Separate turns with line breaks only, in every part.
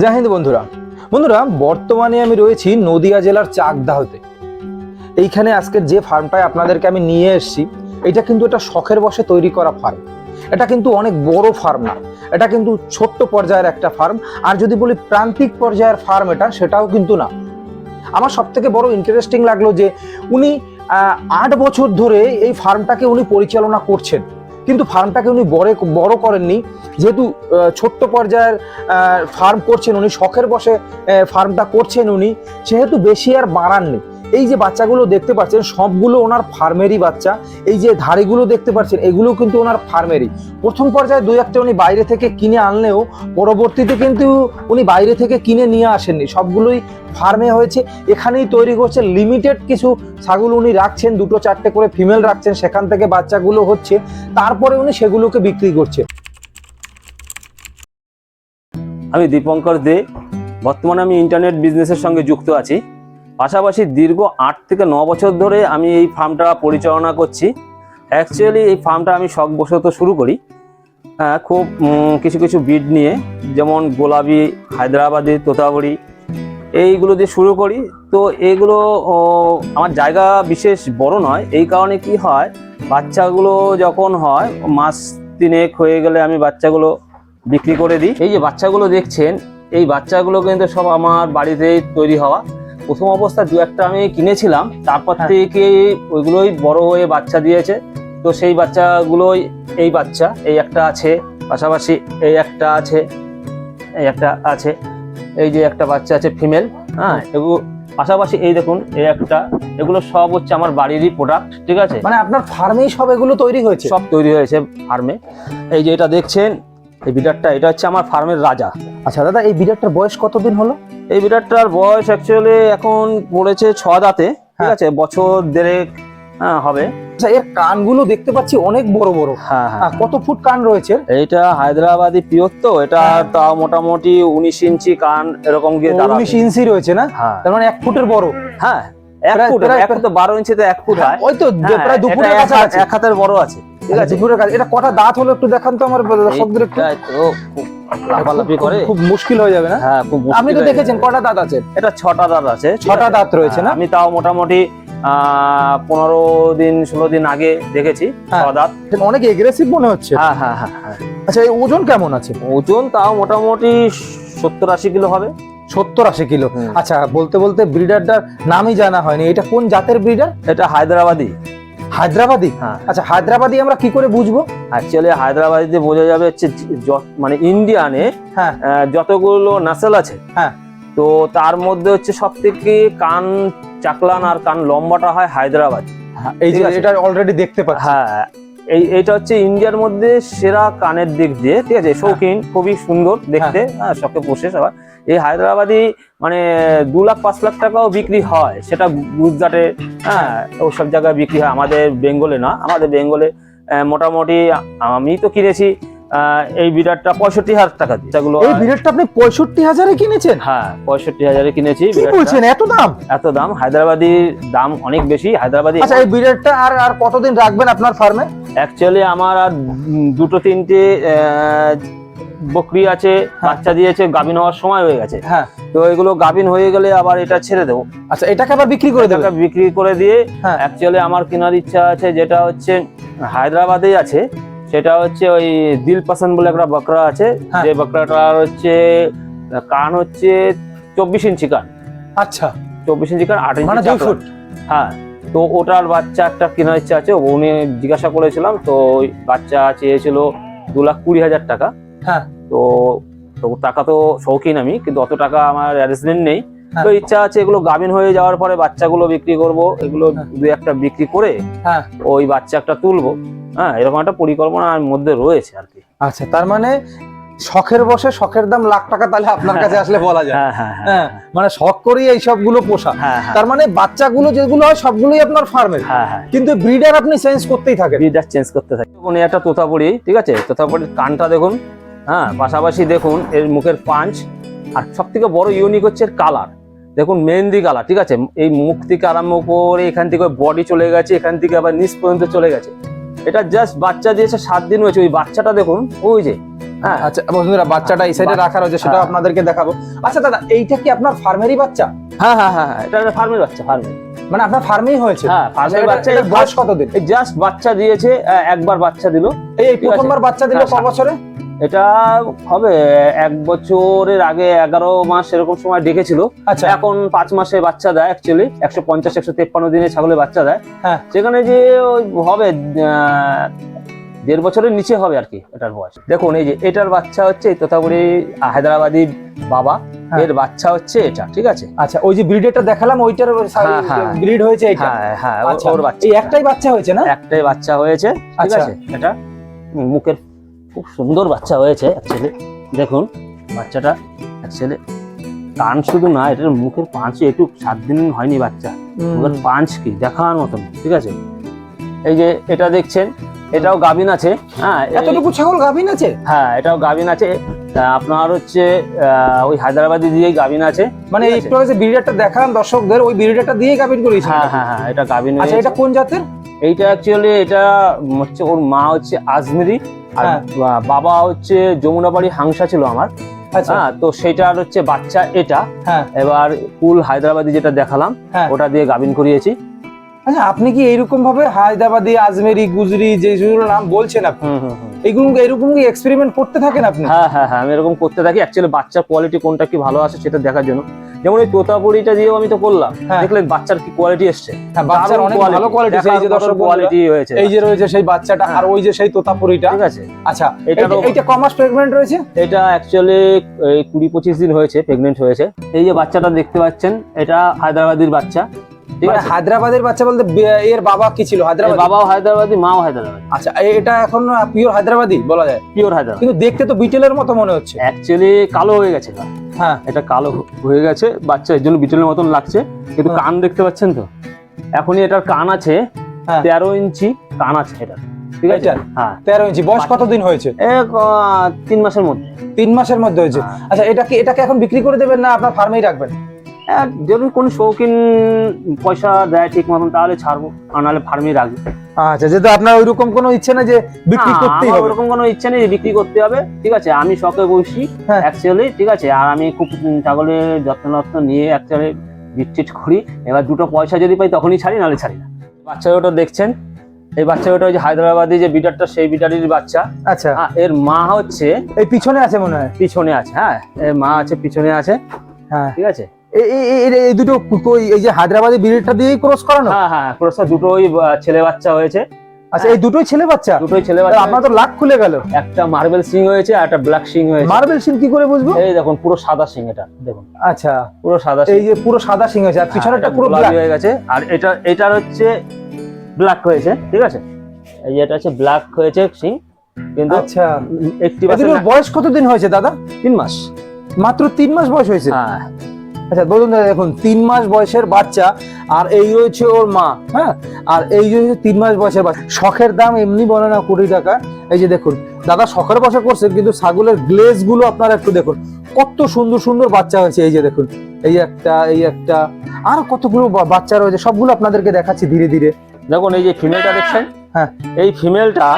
জয় হিন্দ বন্ধুরা। বন্ধুরা, বর্তমানে আমি রয়েছি নদিয়া জেলার চাকদাহতে এইখানে আজকের যে ফার্মটায় আপনাদেরকে আমি নিয়ে এসেছি, এটা কিন্তু এটা শখের বসে তৈরি করা ফার্ম। এটা কিন্তু অনেক বড় ফার্ম না। এটা কিন্তু ছোট্ট পর্যায়ের একটা ফার্ম। আর যদি বলি প্রান্তিক পর্যায়ের ফার্ম এটা, সেটাও কিন্তু না। আমার সব থেকে বড় ইন্টারেস্টিং লাগল যে উনি আট বছর ধরে এই ফার্মটাকে উনি পরিচালনা করছেন। কিন্তু ফার্মটাকে উনি বড় বড় করেননি। যেহেতু ছোট্ট পর্যায়ের ফার্ম করছেন উনি, শখের বসে ফার্মটা করছেন উনি, সেহেতু বেশি আর বাড়াননি। এই যে বাচ্চাগুলো দেখতে পাচ্ছেন, সবগুলো ওনার ফার্মেরই বাচ্চা। এই যে ধাড়িগুলো দেখতে পাচ্ছেন এগুলো কিন্তু ওনার ফার্মেরই। প্রথম পর্যায়ে দুই একটা উনি বাইরে থেকে কিনে আনলেও পরবর্তীতে কিন্তু উনি বাইরে থেকে কিনে নিয়ে আসেননি। সবগুলোই ফার্মে হয়েছে। এখানেই তৈরি করছে লিমিটেড কিছু ছাগল উনি রাখছেন, দুটো চারটে করে ফিমেল রাখছেন, সেখান থেকে বাচ্চাগুলো হচ্ছে। তারপরে উনি সেগুলোকে বিক্রি করছে।
আমি দীপঙ্কর দে। বর্তমানে আমি ইন্টারনেট বিজনেসের সঙ্গে যুক্ত আছি। পাশাপাশি দীর্ঘ আট থেকে ন বছর ধরে আমি এই ফার্মটা পরিচালনা করছি। অ্যাকচুয়ালি এই ফার্মটা আমি শখবশত শুরু করি। হ্যাঁ খুব কিছু কিছু বিড নিয়ে যেমন গোলাপি হায়দ্রাবাদি তোতাবড়ি এইগুলো দিয়ে শুরু করি। তো এইগুলো ও, আমার জায়গা বিশেষ বড় নয়। এই কারণে কি হয় বাচ্চাগুলো যখন হয় মাস তিনেক হয়ে গেলে আমি বাচ্চাগুলো বিক্রি করে দিই। এই যে বাচ্চাগুলো দেখছেন এই বাচ্চাগুলো কিন্তু সব আমার বাড়িতেই তৈরি হওয়া। প্রথম অবস্থা দু একটা আমি কিনেছিলাম তারপর
হ্যাঁ।
থেকে ওইগুলোই বড় হয়ে বাচ্চা দিয়েছে। তো সেই বাচ্চাগুলোই এই বাচ্চা এই একটা আছে পাশাপাশি এই একটা আছে এই একটা আছে এই যে একটা বাচ্চা আছে ফিমেল হ্যাঁ এগুলো পাশাপাশি এই দেখুন এই একটা এগুলো সব হচ্ছে আমার বাড়িরই প্রোডাক্ট ঠিক আছে?
মানে আপনার ফার্মেই সব এগুলো তৈরি হয়েছে?
সব তৈরি হয়েছে ফার্মে। এই যে এটা দেখছেন এই বিড়ারটা এটা হচ্ছে আমার ফার্মের রাজা।
আচ্ছা দাদা এই বিড়ারটার বয়স কতদিন হলো?
এই বিরাটটার বয়স অ্যাকচুয়ালি এখন পড়েছে ছ দাঁতে ঠিক
হ্যাঁ।
আছে? বছর দেড়েক হবে।
আচ্ছা এর কানগুলো দেখতে পাচ্ছি অনেক বড় বড়।
হ্যাঁ হ্যাঁ।
কত ফুট কান রয়েছে?
এটা হায়দ্রাবাদি পিওর তো এটা
হ্যাঁ।
তাও মোটামুটি উনিশ ইঞ্চি কান এরকম গিয়ে
উনিশ ইঞ্চি রয়েছে না? তার মানে এক ফুটের বড়।
হ্যাঁ এক ফুট এক ফুট তো বারো ইঞ্চিতে এক ফুট হয়
ওই তো প্রায় দু ফুটের কাছাকাছি।
এক হাতের বড় আছে। ঠিক আছে?
কাছে এটা কটা দাঁত হলো একটু দেখান তো আমার দর্শকদের একটু।
খুব লাফালাফি করে।
খুব- খুব মুশকিল হয়ে যাবে না?
হ্যাঁ খুব
আপনি তো দেখেছেন কটা দাঁত আছে?
এটা ছটা দাঁত আছে
ছটা দাঁত রয়েছে না?
হ্যাঁ, আমি তাও মোটামুটি পনেরো দিন ষোলো দিন আগে দেখেছি
হ্যাঁ।
দাঁত।
অনেক এগ্রেসিভ মনে হচ্ছে।
হ্যাঁ হ্যাঁ হ্যাঁ হ্যাঁ।
আচ্ছা এই ওজন কেমন আছে?
ওজন তাও মোটামুটি সত্তর আশি কিলো হবে।
সত্তর আশি কিলো আচ্ছা বলতে বলতে ব্রিডারটার নামই জানা হয়নি। এটা কোন জাতের ব্রিডার?
এটা হায়দ্রাবাদি।
হায়দ্রাবাদি?
হ্যাঁ।
আচ্ছা হায়দ্রাবাদি আমরা কি করে বুঝব?
অ্যাকচুয়ালি হায়দ্রাবাদিতে বোঝা যাবে হচ্ছে মানে ইন্ডিয়ানে
হ্যাঁ।
যতগুলো নাসেল আছে
হ্যাঁ।
তো তার মধ্যে হচ্ছে সব থেকে কান চাকলান আর কান লম্বাটা হয় হায়দ্রাবাদ।
এই যে এটা অলরেডি দেখতে পাচ্ছি।
হ্যাঁ এই এটা হচ্ছে ইন্ডিয়ার মধ্যে সেরা কানের দিক দিয়ে ঠিক আছে? শৌখিন খুবই সুন্দর দেখতে। হ্যাঁ শখে পোষে সবার। এই হায়দ্রাবাদি মানে দু লাখ পাঁচ লাখ টাকাও বিক্রি হয়। সেটা গুজরাটে হ্যাঁ ওসব জায়গায় বিক্রি হয়। আমাদের বেঙ্গলে না আমাদের বেঙ্গলে মোটামুটি আমি তো কিনেছি আহ, এই বিরাটটা পঁয়ষট্টি হাজার টাকা দিয়ে। সেগুলো
এই বিরাটটা আপনি পঁয়ষট্টি হাজারে কিনেছেন?
হ্যাঁ পঁয়ষট্টি হাজারে কিনেছি
বলছেন? এত দাম?
এত দাম। হায়দ্রাবাদির দাম অনেক বেশি। হায়দ্রাবাদি
আচ্ছা এই বিরাটটা আর আর কতদিন রাখবেন আপনার ফার্মে?
অ্যাকচুয়ালি আমার আর দুটো তিনটে বকরি আছে বাচ্চা দিয়েছে গাভিন হওয়ার সময় হয়ে গেছে।
হ্যাঁ।
তো এগুলো গাভিন হয়ে গেলে আবার এটা ছেড়ে দেবো।
আচ্ছা এটাকে আবার বিক্রি করে
দেবো? বিক্রি করে দিয়ে
হ্যাঁ।
অ্যাকচুয়ালি আমার কেনার ইচ্ছা আছে যেটা হচ্ছে হায়দ্রাবাদে আছে। সেটা হচ্ছে ওই দিল পাসান বলে একটা বকরা আছে।
হ্যাঁ।
যে বকরাটার হচ্ছে কান হচ্ছে চব্বিশ ইঞ্চি কান।
আচ্ছা।
চব্বিশ ইঞ্চি কান আট
মানে
ইঞ্চি।
ফুট?
হ্যাঁ। তো ওটার বাচ্চা একটা কেনার ইচ্ছা আছে উনি জিজ্ঞাসা করেছিলাম তো বাচ্চা চেয়েছিল দু লাখ কুড়ি হাজার টাকা
হ্যাঁ।
তো তো টাকা তো শৌখিন আমি কিন্তু অত টাকা আমার অ্যারেঞ্জমেন্ট নেই
হ্যাঁ।
তো ইচ্ছা আছে এগুলো গাভিন হয়ে যাওয়ার পরে বাচ্চাগুলো বিক্রি করব এগুলো
হ্যাঁ।
দু একটা বিক্রি করে
হ্যাঁ।
ওই বাচ্চা একটা তুলবো হ্যাঁ এরকম একটা পরিকল্পনা আমার মধ্যে রয়েছে আর কি
আচ্ছা তার মানে শখের বসে শখের দাম লাখ টাকা তাহলে আপনার কাছে আসলে বলা যায়।
হ্যাঁ হ্যাঁ হ্যাঁ
হ্যাঁ মানে শখ করেই এই সবগুলো পোষা তার মানে বাচ্চাগুলো যেগুলো হয় সবগুলোই আপনার ফার্মের
হ্যাঁ
কিন্তু ব্রিডার আপনি চেঞ্জ করতেই থাকেন।
ব্রিডার চেঞ্জ করতে থাকি। উনি একটা তোতাপুরি ঠিক আছে? তোতাপুরির কানটা দেখুন। হ্যাঁ পাশাপাশি দেখুন এর মুখের পাঞ্চ। আর সব থেকে বড় ইউনিক হচ্ছে কালার দেখুন মেহেন্দি কালার ঠিক আছে? এই মুখ থেকে আরম্ভ করে এখান থেকে বডি চলে গেছে এখান থেকে আবার নিচ পর্যন্ত চলে গেছে। এটা জাস্ট বাচ্চা দিয়েছে সাত দিন হয়েছে। ওই বাচ্চাটা দেখুন ওই যে
আচ্ছা বন্ধুরা বাচ্চাটা এই সাইডে রাখা রয়েছে সেটা
হ্যাঁ।
আপনাদেরকে দেখাবো। আচ্ছা দাদা এইটা কি আপনার ফার্মেরই বাচ্চা?
হ্যাঁ হ্যাঁ হ্যাঁ হ্যাঁ, এটা ফার্মের বাচ্চা ফার্মের।
মানে আপনার ফার্মেই হয়েছে?
হ্যাঁ,
আচ্ছা,
ফার্মের বাচ্চা,
এটার বয়স কতদিন?
এই জাস্ট বাচ্চা দিয়েছে একবার বাচ্চা দিল।
এই। প্রথমবার বাচ্চা দিল
হ্যাঁ,
ক বছরে?
এটা হবে এক বছরের আগে এগারো মাস এরকম সময় ডেকেছিল।
আচ্ছা।
এখন পাঁচ মাসে বাচ্চা দেয় অ্যাকচুয়ালি একশো পঞ্চাশ একশো তেপ্পান্ন দিনে ছাগলে বাচ্চা দেয়।
হ্যাঁ।
সেখানে যে ওই হবে দেড় বছরের নিচে হবে আর কি এটার বয়স। দেখুন এই যে এটার বাচ্চা হচ্ছে এই তোতাপুরি হায়দ্রাবাদি বাবা।
হ্যাঁ।
এর বাচ্চা হচ্ছে এটা ঠিক আছে?
আচ্ছা ওই যে ব্রিডেরটা দেখালাম ওইটার
হ্যাঁ, হ্যাঁ।
ব্রিড হয়েছে এইটা
হ্যাঁ হ্যাঁ
আচ্ছা
ওর বাচ্চা।
একটাই বাচ্চা হয়েছে না?
একটাই বাচ্চা হয়েছে ঠিক
আচ্ছা।
আছে? এটা মুখের খুব সুন্দর বাচ্চা হয়েছে অ্যাকচুয়ালি দেখুন বাচ্চাটা অ্যাকচুয়ালি কান শুধু না এটার মুখের পাঁচ একটু সাত দিন হয়নি বাচ্চা। মুখের পাঁচ কি? দেখার মতন ঠিক আছে? এই যে এটা দেখছেন এটাও গাভিন আছে হ্যাঁ
এতটুকু ছাগল গাভিন আছে?
হ্যাঁ এটাও গাভিন আছে। আপনার হচ্ছে ওই হায়দ্রাবাদি দিয়ে গাভিন আছে।
মানে
আছে।
একটু আগে যে ব্রিডারটা দেখালাম দর্শকদের ওই ব্রিডারটা দিয়েই গাভিন করিয়েছে
হ্যাঁ হ্যাঁ হ্যাঁ এটা গাভিন
আচ্ছা এটা কোন জাতের?
এইটা অ্যাকচুয়ালি এটা হচ্ছে ওর মা হচ্ছে আজমেরি আর
হ্যাঁ।
বাবা হচ্ছে যমুনাবাড়ি হাংসা ছিল আমার।
আচ্ছা।
হ্যাঁ তো সেটার হচ্ছে বাচ্চা এটা।
হ্যাঁ।
এবার ফুল হায়দ্রাবাদি যেটা দেখালাম
হ্যাঁ।
ওটা দিয়ে গাভিন করিয়েছি।
আচ্ছা আপনি কি এইরকম ভাবে হায়দ্রাবাদি আজমেরি গুজরি যে যেগুলো নাম বলছেন আপনি। এইগুলো এরকম কি এক্সপেরিমেন্ট করতে থাকেন আপনি?
হ্যাঁ হ্যাঁ হ্যাঁ আমি এরকম করতে থাকি। অ্যাকচুয়ালি বাচ্চার কোয়ালিটি কোনটা কি ভালো আছে সেটা দেখার জন্য। যেমন এই তোতাপুরিটা দিয়েও আমি তো করলাম।
হ্যাঁ।
দেখলেন বাচ্চার কি কোয়ালিটি এসছে।
হ্যাঁ বাচ্চার অনেক ভালো কোয়ালিটি এই যে দর্শক
কোয়ালিটি হয়েছে।
এই যে রয়েছে সেই বাচ্চাটা আর ওই যে সেই তোতাপুরিটা।
ঠিক আছে।
আচ্ছা এইটা- এইটা কমাস প্রেগনেন্ট রয়েছে?
এটা অ্যাকচুয়ালি কুড়ি পঁচিশ দিন হয়েছে প্রেগনেন্ট হয়েছে। এই যে বাচ্চাটা দেখতে পাচ্ছেন এটা হায়দ্রাবাদির বাচ্চা।
হায়দ্রাবাদের বাচ্চা বলতে এর বাবা কি ছিল? হায়দ্রাবাদ?
বাবাও হায়দ্রাবাদি মাও হায়দ্রাবাদি।
আচ্ছা এটা এখন পিওর হায়দ্রাবাদি বলা যায়?
পিওর হায়দ্রাবাদ।
কিন্তু দেখতে তো বিটেলের মতো মনে হচ্ছে।
অ্যাকচুয়ালি কালো হয়ে গেছে।
হ্যাঁ।
এটা কালো হয়ে গেছে বাচ্চা এর জন্য বিটেলের মতন লাগছে। কিন্তু
হ্যাঁ।
কান দেখতে পাচ্ছেন তো? এখনই এটার কান আছে
হ্যাঁ।
তেরো ইঞ্চি কান আছে এটা ঠিক আছে? হ্যাঁ।
তেরো ইঞ্চি। বয়স কতদিন হয়েছে?
তিন মাসের মধ্যে।
তিন মাসের মধ্যে হয়েছে।
হ্যাঁ।
আচ্ছা এটা কি এটাকে এখন বিক্রি করে দেবেন না আপনার ফার্মেই রাখবেন?
যদি কোনো শৌখিন পয়সা দেয় ঠিক মতন তাহলে ছাড়বো আর নাহলে ফার্মে রাখব।
আচ্ছা যেহেতু আপনার ওইরকম কোনো ইচ্ছে না যে বিক্রি
আমার
হবে।
ওরকম কোনো ইচ্ছা নেই বিক্রি করতে হবে ঠিক আছে? আমি শখে বসি। অ্যাকচুয়ালি ঠিক আছে? আর আমি খুব ছাগলের যত্ন যত্ন নিয়ে অ্যাকচুয়ালি বিট্রিট করি। এবার দুটো পয়সা যদি পাই তখনই ছাড়ি নাহলে ছাড়ি না। বাচ্চা ওটা দেখছেন? এই বাচ্চা ওটা ওই যে হায়দ্রাবাদি যে বিটারটা সেই বিটারির বাচ্চা।
আচ্ছা।
এর মা হচ্ছে
এই পিছনে আছে মনে হয়?
পিছনে আছে হ্যাঁ এর মা আছে পিছনে আছে।
হ্যাঁ।
ঠিক আছে?
এই দুটো কই- এই যে হায়দ্রাবাদি বিড়িটা দিয়েই ক্রস করানো?
হ্যাঁ হ্যাঁ ক্রসটা দুটোই ছেলে বাচ্চা হয়েছে।
আচ্ছা এই দুটোই ছেলে বাচ্চা?
দুটোই ছেলে বাচ্চা
আপনার তো লাখ খুলে গেল।
একটা মার্বেল সিং হয়েছে আর একটা ব্ল্যাক সিং হয়েছে।
মার্বেল সিং কি করে বুঝব?
এই দেখুন পুরো সাদা সিং এটা দেখুন।
আচ্ছা
পুরো সাদা সিং।
এই যে পুরো সাদা সিং আছে আর পিছনেরটা পুরো
গোলাপি
ব্ল্যাক
হয়ে গেছে। আর এটা এটার হচ্ছে ব্ল্যাক হয়েছে ঠিক আছে? এই যে এটা হচ্ছে ব্ল্যাক হয়েছে সিং কিন্তু
আচ্ছা।
একটি
বয়স কতদিন হয়েছে দাদা?
তিন মাস।
মাত্র তিন মাস বয়স হয়েছে?
হ্যাঁ।
আচ্ছা বলুন দাদা দেখুন তিন মাস বয়সের বাচ্চা আর এই রয়েছে ওর মা হ্যাঁ? আর এই হচ্ছে তিন মাস বয়সের বাচ্চা শখের দাম এমনি বলে না কোটি টাকা। এই যে দেখুন দাদা শখের বসে করছে কিন্তু ছাগলের গ্লেজগুলো আপনারা একটু দেখুন কত সুন্দর সুন্দর বাচ্চা হয়েছে এই যে দেখুন এই একটা এই একটা আর কতগুলো বাচ্চা রয়েছে সবগুলো আপনাদেরকে দেখাচ্ছি ধীরে ধীরে।
দেখুন এই যে ফিমেলটা দেখছেন?
হ্যাঁ।
এই ফিমেলটা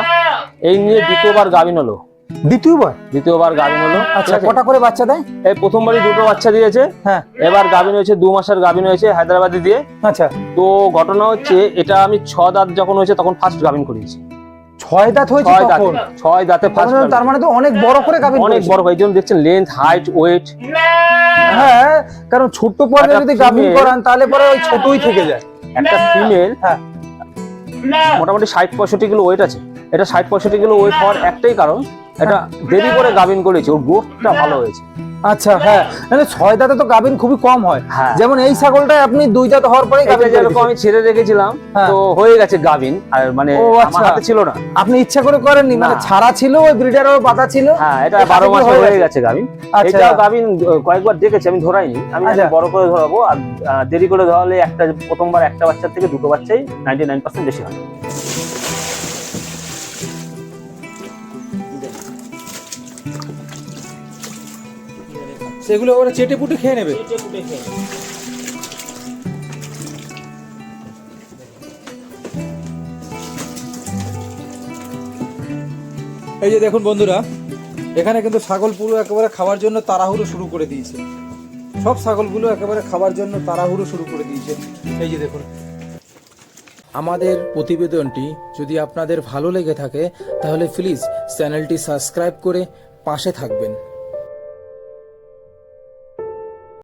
এই নিয়ে দ্বিতীয়বার গাভিন হলো।
দ্বিতীয়বার?
দ্বিতীয়বার গাভিন হলো
আচ্ছা কটা করে বাচ্চা দেয়?
এই প্রথমবারই দুটো বাচ্চা দিয়েছে।
হ্যাঁ।
এবার গাভিন হয়েছে দু মাসের গাভিন হয়েছে হায়দ্রাবাদি দিয়ে।
আচ্ছা।
তো ঘটনা হচ্ছে এটা আমি ছ দাঁত যখন হয়েছে তখন ফার্স্ট গাভিন করিয়েছি।
ছয় দাঁত হয়েছে তখন?
ছয় দাঁতে ফার্স্ট
মানে- তার মানে তো অনেক বড় করে গাভিন
অনেক বড় এই জন্য দেখছেন লেন্থ হাইট ওয়েট
হ্যাঁ কারণ ছোট্ট পর্যায়ে যদি গাভিন করান তাহলে পরে ওই ছোটই থেকে যায়।
একটা ফিমেল
হ্যাঁ।
মোটামুটি ষাট পঁয়ষট্টি কিলো ওয়েট আছে। এটা ষাট পঁয়ষট্টি কিলো ওয়েট হওয়ার একটাই কারণ এটা দেরি করে গাভিন করেছে ওর গ্রোথটা ভালো হয়েছে।
আচ্ছা হ্যাঁ। মানে ছয় দাঁতে তো গাভিন খুবই কম হয়।
হ্যাঁ।
যেমন এই ছাগলটাই আপনি দুই দাঁত হওয়ার পরে
এটা
গাভিন
যেরকম আমি ছেড়ে রেখেছিলাম
হ্যাঁ।
তো হয়ে গেছে গাভিন আর মানে আমার
আচ্ছা।
হাতে ছিল না।
আপনি ইচ্ছা করে করেননি মানে ছাড়া ছিল ওই ব্রিডারও বাধা ছিল?
হ্যাঁ এটা
এটা
বারো
থেকে
মাসে
হয়ে
হয়ে গেছে। গাভিন।
আচ্ছা।
এটাও গাভিন কয়েকবার দেখেছি আমি ধরাইনি। আমি
আচ্ছা।
বড় করে ধরাবো আর দেরি করে ধরালে একটা প্রথমবার একটা বাচ্চার থেকে দুটো বাচ্চাই নাইনটি নাইন পার্সেন্ট বেশি হয়।
সেগুলো ওরা চেটে পুটে খেয়ে নেবে। এই যে দেখুন বন্ধুরা এখানে কিন্তু ছাগল পুরো একেবারে খাওয়ার জন্য তাড়াহুড়ো শুরু করে দিয়েছে। সব ছাগলগুলো একেবারে খাবার জন্য তাড়াহুড়ো শুরু করে দিয়েছে। এই যে দেখুন। আমাদের প্রতিবেদনটি যদি আপনাদের ভালো লেগে থাকে তাহলে প্লিজ চ্যানেলটি সাবস্ক্রাইব করে পাশে থাকবেন।